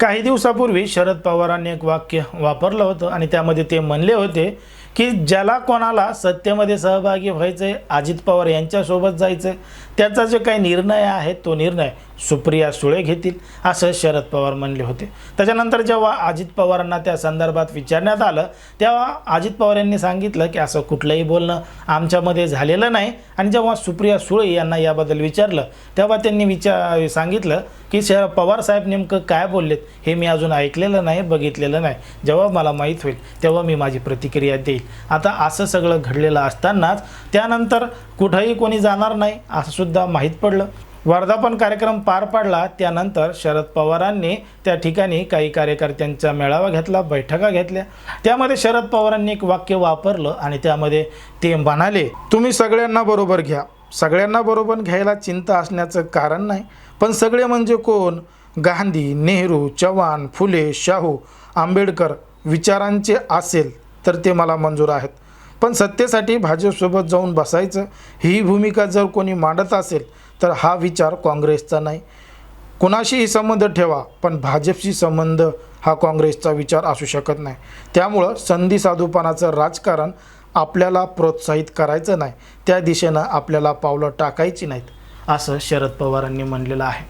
काही दिवसापूर्वी शरद पवारांनी एक वाक्य वापरलं होतं आणि त्यामध्ये ते म्हणले होते की ज्याला कोणाला सत्तेमध्ये सहभागी व्हायचं आहे अजित पवार यांच्यासोबत जायचं आहे त्याचा जो काही निर्णय आहे तो निर्णय सुप्रिया सुळे घेतील असं शरद पवार म्हणले होते. त्याच्यानंतर जेव्हा अजित पवारांना त्या संदर्भात विचारण्यात आलं तेव्हा अजित पवार यांनी सांगितलं की असं कुठलंही बोलणं आमच्यामध्ये झालेलं नाही. आणि जेव्हा सुप्रिया सुळे यांना याबद्दल विचारलं तेव्हा त्यांनी विचार सांगितलं की शरद पवार साहेब नेमकं काय बोललेत हे मी अजून ऐकलेलं नाही बघितलेलं नाही. जेव्हा मला माहीत होईल तेव्हा मी माझी प्रतिक्रिया देईल. आता असं सगळं घडलेलं असतानाच त्यानंतर कुठंही कोणी जाणार नाही असं सुद्धा माहीत पडलं. वर्धापन कार्यक्रम पार पाडला. त्यानंतर शरद पवारांनी त्या ठिकाणी काही कार्यकर्त्यांचा मेळावा घेतला बैठका घेतल्या. त्यामध्ये शरद पवारांनी एक वाक्य वापरलं आणि त्यामध्ये ते म्हणाले तुम्ही सगळ्यांना बरोबर घ्या. सगळ्यांना बरोबर घ्यायला चिंता असण्याचं कारण नाही. पण सगळे म्हणजे कोण? गांधी नेहरू चव्हाण फुले शाहू आंबेडकर. विचारांचे असेल तर ते मला मंजूर आहेत. पण सत्तेसाठी भाजपसोबत जाऊन बसायचं ही भूमिका जर कोणी मांडत असेल तर हा विचार काँग्रेसचा नाही. कुणाशीही संबंध ठेवा पण भाजपशी संबंध हा काँग्रेसचा विचार असू शकत नाही. त्यामुळं संधी साधूपणाचं राजकारण आपल्याला प्रोत्साहित करायचं नाही. त्या दिशेनं आपल्याला पावलं टाकायची नाहीत असं शरद पवारांनी म्हणलेलं आहे.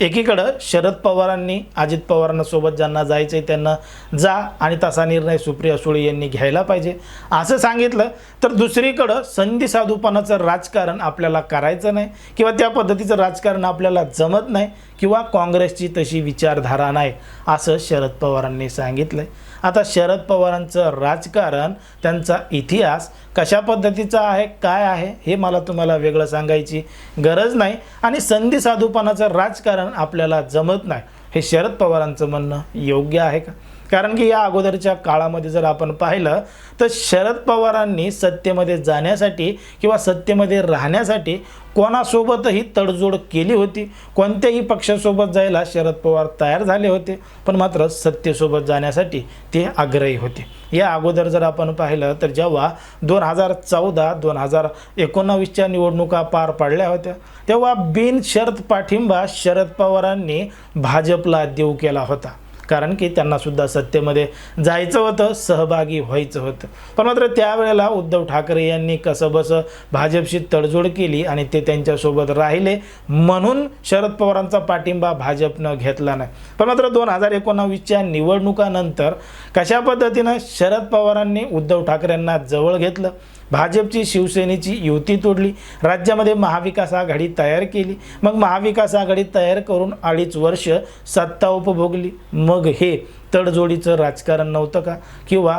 एकीकडं शरद पवारांनी अजित पवारांना सोबत ज्यांना जायचं आहे त्यांना जा आणि तसा निर्णय सुप्रिया सुळे यांनी घ्यायला पाहिजे. असं सांगितलं तर दुसरीकडं संधी साधूपणाचं राजकारण आपल्याला करायचं नाही किंवा त्या पद्धतीचं राजकारण आपल्याला जमत नाही किंवा काँग्रेसची तशी विचारधारा नाही असं शरद पवारांनी सांगितलं आता शरद पवारांचं राजकारण त्यांचा इतिहास कशा पद्धतीचा आहे काय आहे हे मला तुम्हाला वेगळं सांगायची गरज नाही. आणि संधी साधूपणाचं राजकारण आपल्याला जमत नाही. हे शरद पवारांचं म्हणणं योग्य आहे का? कारण की या अगोदरच्या काळामध्ये जर आपण पाहिलं तर शरद पवारांनी सत्तेमध्ये जाण्यासाठी किंवा सत्तेमध्ये राहण्यासाठी कोणासोबतही तडजोड केली होती. कोणत्याही पक्षासोबत जायला शरद पवार तयार झाले होते पण मात्र सत्तेसोबत जाण्यासाठी ते आग्रही होते. या अगोदर जर आपण पाहिलं तर जेव्हा दोन हजार चौदा दोन हजार एकोणावीसच्या निवडणुका पार पाडल्या होत्या तेव्हा बिनशर्त पाठिंबा शरद पवारांनी भाजपला देऊ केला होता. कारण की त्यांनासुद्धा सत्तेमध्ये जायचं होतं सहभागी व्हायचं होतं. पण मात्र त्यावेळेला उद्धव ठाकरे यांनी कसंबसं भाजपशी तडजोड केली आणि ते त्यांच्यासोबत राहिले म्हणून शरद पवारांचा पाठिंबा भाजपनं घेतला नाही. पण मात्र दोन हजार एकोणावीसच्या निवडणुकानंतर कशा पद्धतीनं शरद पवारांनी उद्धव ठाकरेंना जवळ घेतलं? भाजपची शिवसेनेची युती तोडली. राज्यामध्ये महाविकास आघाडी तयार केली. मग महाविकास आघाडी तयार करून अडीच वर्ष सत्ता उपभोगली. मग हे तडजोडीचं राजकारण नव्हतं का? किंवा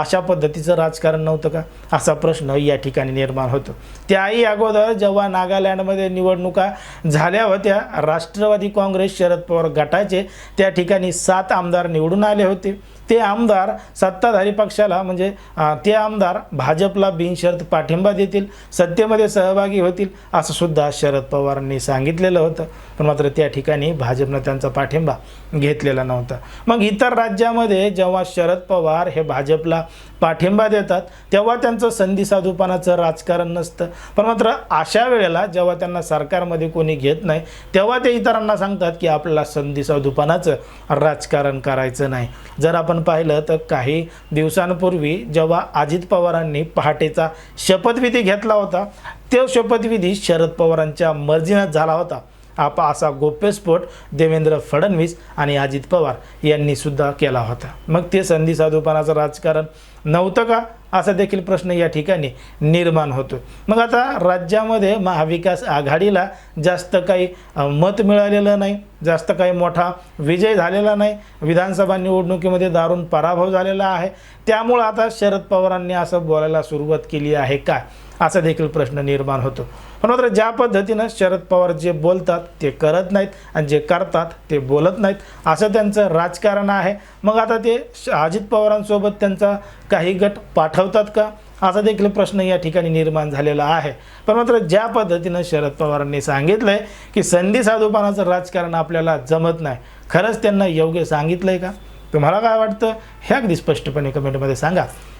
अशा पद्धतीचं राजकारण नव्हतं का? असा प्रश्न या ठिकाणी निर्माण होतो. त्याही अगोदर जेव्हा नागालँडमध्ये निवडणुका झाल्या होत्या राष्ट्रवादी काँग्रेस शरद पवार गटाचे त्या ठिकाणी सात आमदार निवडून आले होते. ते आमदार सत्ताधारी पक्षाला म्हणजे ते आमदार भाजपला बिनशर्त पाठिंबा देतील सत्तेमध्ये सहभागी होतील असं सुद्धा शरद पवारांनी सांगितलेलं होतं. पण मात्र त्या ठिकाणी भाजपनं त्यांचा पाठिंबा घेतलेला नव्हता. मग इतर राज्यामध्ये जेव्हा शरद पवार हे भाजपला पाठिंबा देतात तेव्हा त्यांचं संधी साधूपणाचं राजकारण नसतं. पण मात्र अशा वेळेला जेव्हा त्यांना सरकारमध्ये कोणी घेत नाही तेव्हा ते इतरांना सांगतात की आपल्याला संधी साधूपणाचं राजकारण करायचं नाही. जर आपण पाहिलं तर काही दिवसांपूर्वी जेव्हा अजित पवारांनी पहाटेचा शपथविधी घेतला होता तो शपथविधी शरद पवारांच्या मर्जीनं झाला होता. आपा असा गोप्यस्फोट देवेंद्र फडणवीस आणि अजित पवार यांनी सुद्धा केला होता. मग ते संधी साधूपणाचं राजकारण नव्हतं का? असा देखील प्रश्न या ठिकाणी निर्माण होतो. मग आता राज्यामध्ये महाविकास आघाडीला जास्त काही मत मिळालेलं नाही जास्त काही मोठा विजय झालेला नाही. विधानसभा निवडणुकीमध्ये दारुण पराभव झालेला आहे. त्यामुळं आता शरद पवारांनी असं बोलायला सुरुवात केली आहे का? असा देखील प्रश्न निर्माण होतो. पण मात्र ज्या पद्धतीनं शरद पवार जे बोलतात ते करत नाहीत आणि जे करतात ते बोलत नाहीत असं त्यांचं राजकारण आहे. मग आता ते श- अजित पवारांसोबत त्यांचा काही गट पाठवतात का? असा देखील प्रश्न या ठिकाणी निर्माण झालेला आहे. पण मात्र ज्या पद्धतीनं शरद पवारांनी सांगितलं आहे की संधी साधूपणाचं राजकारण आपल्याला जमत नाही खरंच त्यांना योग्य सांगितलं आहे का? तुम्हाला काय वाटतं? हे अगदी स्पष्टपणे कमेंटमध्ये सांगा.